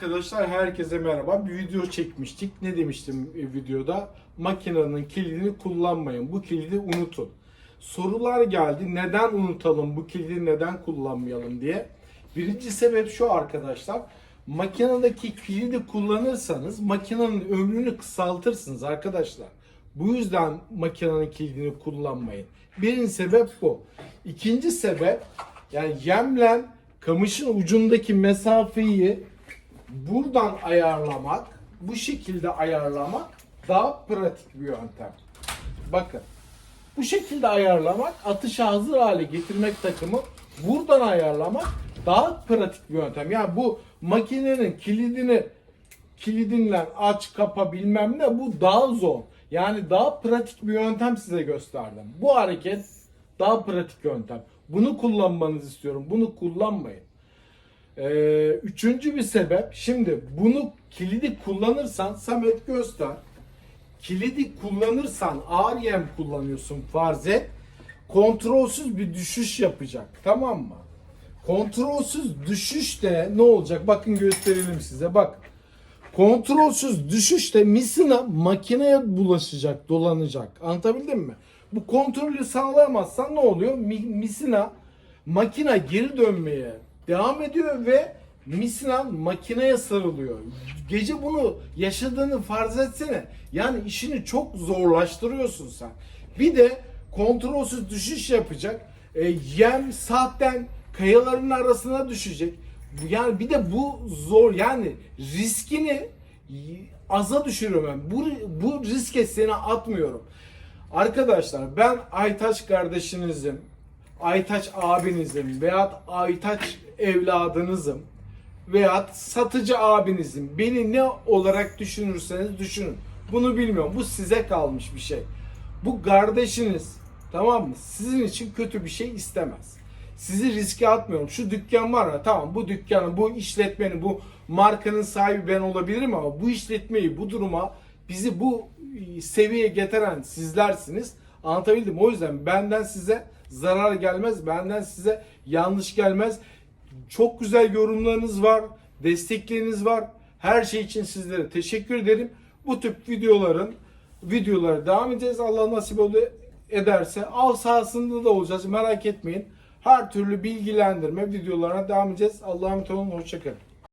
Arkadaşlar herkese merhaba. Bir video çekmiştik. Ne demiştim e, videoda? Makinenin kilidini kullanmayın. Bu kilidi unutun. Sorular geldi. Neden unutalım? Bu kilidi neden kullanmayalım diye. Birinci sebep şu arkadaşlar. Makinedeki kilidi kullanırsanız makinenin ömrünü kısaltırsınız arkadaşlar. Bu yüzden makinenin kilidini kullanmayın. Birinci sebep bu. İkinci sebep yani yemlen kamışın ucundaki mesafeyi buradan ayarlamak, bu şekilde ayarlamak daha pratik bir yöntem. Bakın. Bu şekilde ayarlamak, atışa hazır hale getirmek takımı buradan ayarlamak daha pratik bir yöntem. Yani bu makinenin kilidini kilidinle aç kapa bilmem ne bu daha zor. Yani daha pratik bir yöntem size gösterdim. Bu hareket daha pratik yöntem. Bunu kullanmanızı istiyorum. Bunu kullanmayın. Ee, üçüncü bir sebep şimdi bunu kilidi kullanırsan Samet göster. Kilidi kullanırsan ağır yem kullanıyorsun farz et. Kontrolsüz bir düşüş yapacak. Tamam mı? Kontrolsüz düşüş de ne olacak? Bakın gösterelim size. Bak. Kontrolsüz düşüşte misina makineye bulaşacak, dolanacak. Anlatabildim mi? Bu kontrolü sağlayamazsan ne oluyor? Mi- misina makina geri dönmeye devam ediyor ve misina makineye sarılıyor. Gece bunu yaşadığını farz etsene. Yani işini çok zorlaştırıyorsun sen. Bir de kontrolsüz düşüş yapacak. E, yem saatten kayaların arasına düşecek. Yani bir de bu zor yani riskini aza düşürüyorum ben. Bu, bu riske seni atmıyorum. Arkadaşlar ben Aytaç kardeşinizim. Aytaç abinizim veya Aytaç evladınızım veya satıcı abinizim. Beni ne olarak düşünürseniz düşünün. Bunu bilmiyorum. Bu size kalmış bir şey. Bu kardeşiniz tamam mı? Sizin için kötü bir şey istemez. Sizi riske atmıyorum. Şu dükkan var ya tamam bu dükkanın, bu işletmenin, bu markanın sahibi ben olabilirim ama bu işletmeyi, bu duruma bizi bu seviyeye getiren sizlersiniz. Anlatabildim. O yüzden benden size zarar gelmez. Benden size yanlış gelmez. Çok güzel yorumlarınız var. Destekleriniz var. Her şey için sizlere teşekkür ederim. Bu tip videoların videolara devam edeceğiz. Allah nasip ederse av sahasında da olacağız. Merak etmeyin. Her türlü bilgilendirme videolarına devam edeceğiz. Allah'a emanet olun. Hoşçakalın.